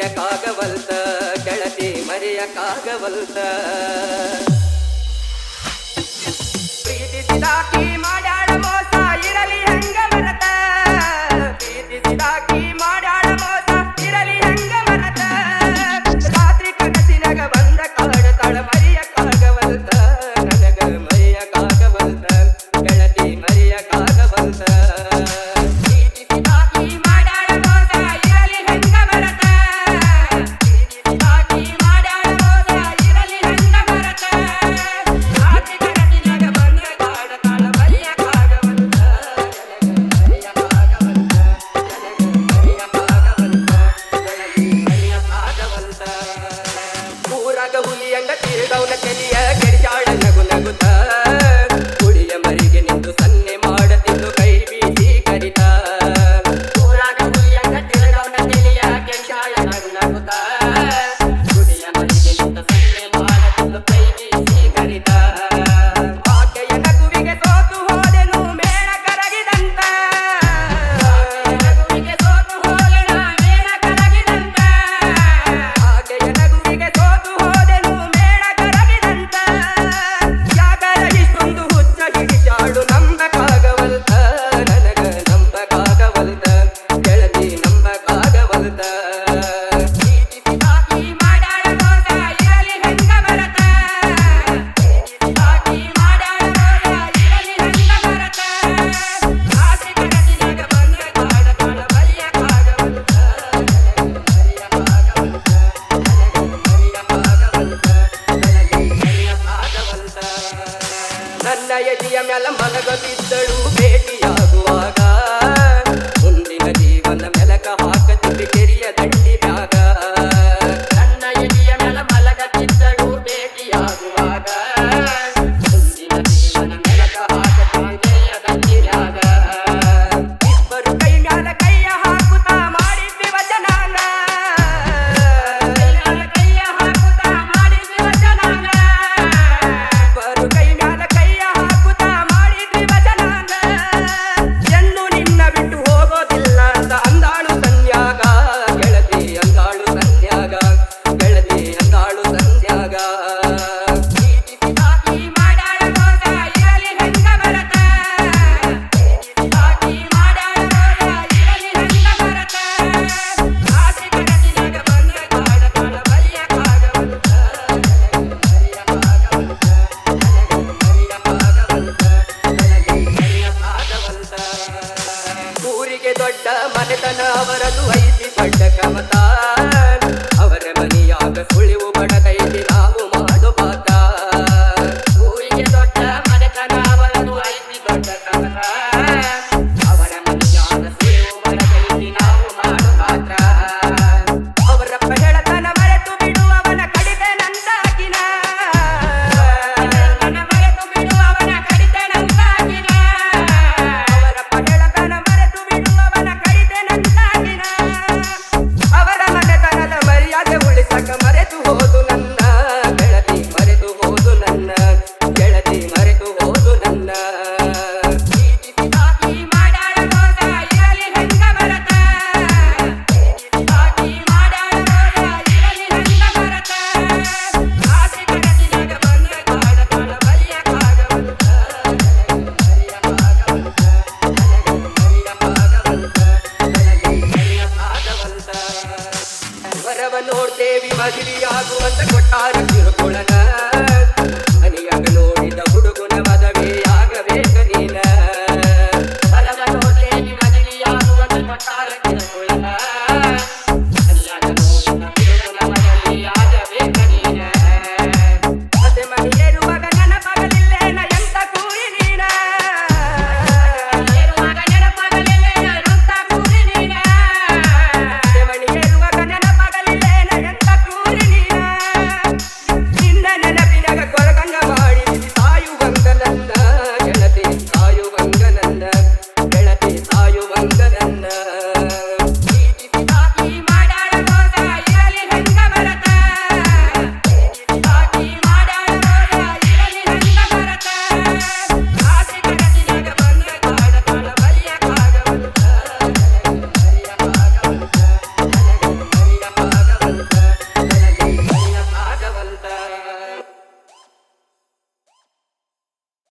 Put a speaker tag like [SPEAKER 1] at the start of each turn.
[SPEAKER 1] ಮರೆಯಕ್ಕಾಗವಲ್ತ ಗೆಳತಿ ಮರೆಯಕ್ಕಾಗವಲ್ತ ಪ್ರೀತಿಸಿದಾಕಿ ಮಾಡ